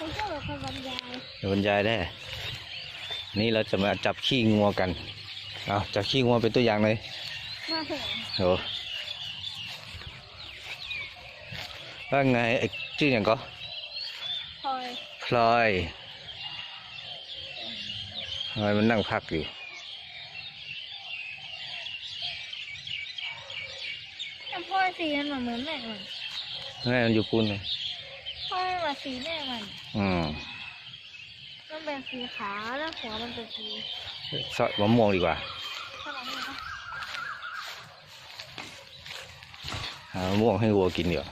คุณก็แบบคนบรรยายเดี๋ยวบรรยายได้ นี่เราจะมาจับขี้งัวกันเอาจับขี้งัวเป็นตัวอย่างเลยมาเห็นโอ้ว่าไงไอ้ชื่ออย่างก็พลอยพลอยพลอยมันนั่งพักอยู่ แต่พลอยสีมันเหมือนแม่มันแม่มันอยู่ปุ่นเลย พลอยมันสีแม่มัน อืมมันเป็นสีขาวแล้วหัวมันเป็นสีซอยมะม่วงดีกว่าขนาดนี้นะหามะม่วงให้วัวกินเดี๋ยว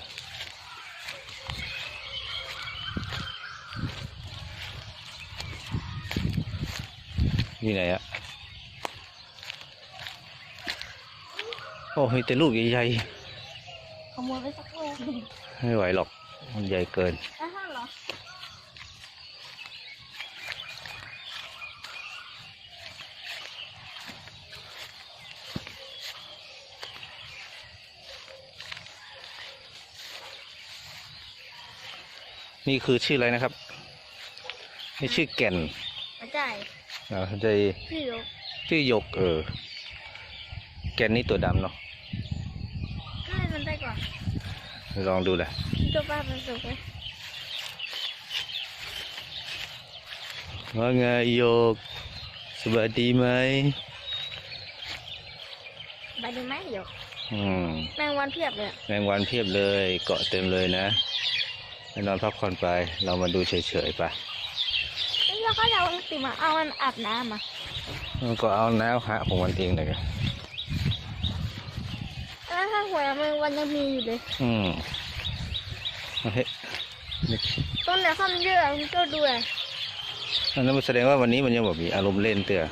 นี่ไหนอะโอ้มีแต่ลูกใหญ่ขโมยไปสักลูกๆไม่ไหวหรอก มันใหญ่เกินแล้วถ้าเหรอนี่คือชื่ออะไรนะครับ นี่ชื่อแก่นไม่ใช่อ่าใจพี่ยก ชื่อหยก เออ แก่นนี่ตัวดำเนาะก็ให้มันได้ก่อน ลองดูแหละตัวป้าเป็นสุกเลยว่าไงโยกสวัสดีไหมไปดีไหมหยกอืมแมงวันเพียบเลยอะแมงวันเพียบเลยเกาะเต็มเลยนะไปนอนพักผ่อนไป เรามาดูเฉยๆไปแล้วเขาจะเอาติมาเอามันอาบน้ำอะมันก็เอาน้ำหาของมันเองเลยแถ้าถ้าหัวมันวันยังมีอยู่เลยอืมโอเคต้นไหนข้ามเยอะมันก็ด้วยอันนั้นแสดงว่าวันนี้มันยังแบบมีอารมณ์เล่นเตือา